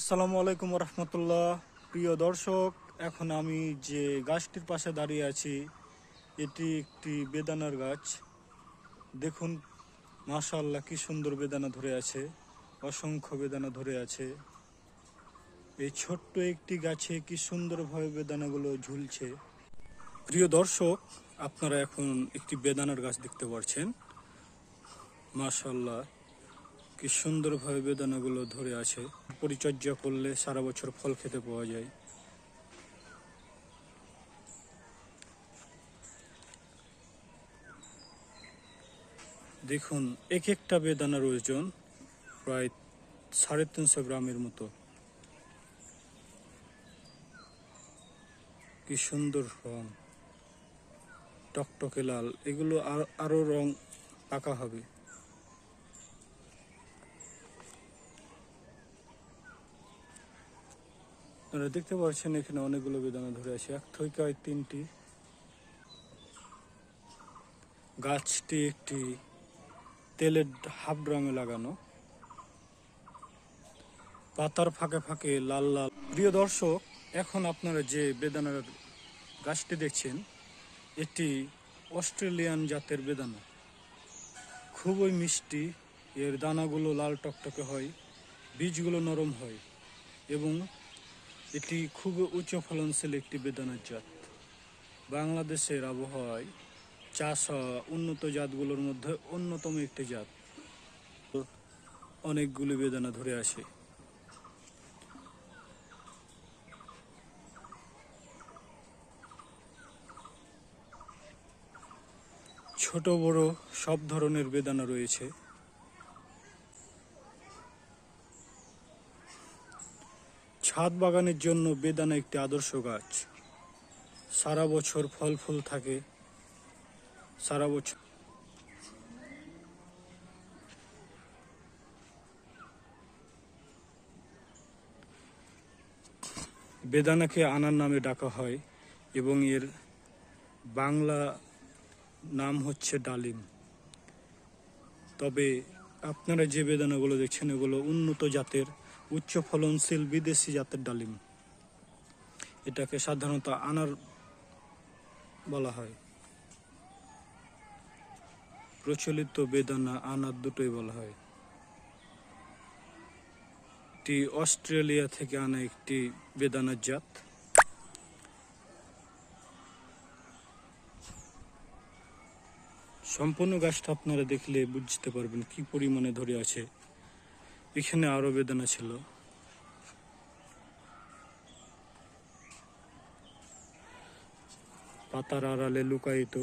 আসসালামু আলাইকুম রহমতুল্লাহ। প্রিয় দর্শক, এখন আমি যে গাছটির পাশে দাঁড়িয়ে আছি, এটি একটি বেদানার গাছ। দেখুন, মাশাআল্লাহ কি সুন্দর বেদানা ধরে আছে, অসংখ্য বেদানা ধরে আছে। এই ছোট্ট একটি গাছে কি সুন্দরভাবে বেদানাগুলো ঝুলছে। প্রিয় দর্শক, আপনারা এখন একটি বেদানার গাছ দেখতে পাচ্ছেন মাশাআল্লাহ। কি সুন্দরভাবে বেদানাগুলো ধরে আছে। পরিচর্যা করলে সারা বছর ফল খেতে পাওয়া যায়। দেখুন এক একটা বেদানার ওজন প্রায় সাড়ে তিনশো গ্রামের মতো। কি সুন্দর রং। টকটকে লাল। এগুলো আর- আরও রং পাকা হবে। আপনারা দেখতে পাচ্ছেন এখানে অনেকগুলো বেদানা ধরে আছে। এক থইকায় তিনটি। গাছটি একটি তেলের হাফ ড্রামে লাগানো। পাতার ফাঁকে ফাঁকে লাল লাল। প্রিয় দর্শক, এখন আপনারা যে বেদানার গাছটি দেখছেন, এটি অস্ট্রেলিয়ান জাতের বেদানা। খুবই মিষ্টি, এর দানাগুলো লাল টকটকে হয়, বীজগুলো নরম হয় এবং এটি খুব উচ্চ ফলনশীল একটি বেদানার জাত। বাংলাদেশের আবহাওয়ায় চাষ হওয়া উন্নত জাতগুলোর মধ্যে অন্যতম একটি জাত। অনেকগুলি বেদানা ধরে আসে। ছোট বড় সব ধরনের বেদানা রয়েছে। ছাদ বাগানের জন্য বেদানা একটি আদর্শ গাছ। সারা বছর ফল ফুল থাকে। সারা বছর বেদানাকে আনার নামে ডাকা হয় এবং এর বাংলা নাম হচ্ছে ডালিম। তবে আপনারা যে বেদানাগুলো দেখছেন, এগুলো উন্নত জাতের উচ্চ ফলনশীল বিদেশি জাতের ডালিম। এটাকে সাধারণত আনার বলা হয়। প্রচলিত বেদানা আনার দুটোই বলা হয়। এটি অস্ট্রেলিয়া থেকে আনা একটি বেদানার জাত। সম্পূর্ণ গাছটা আপনারা দেখলে বুঝতে পারবেন কি পরিমাণে ধরে আছে। এখানে আরও বেদনা ছিল। পাতার আড়ালে লুকায়িত।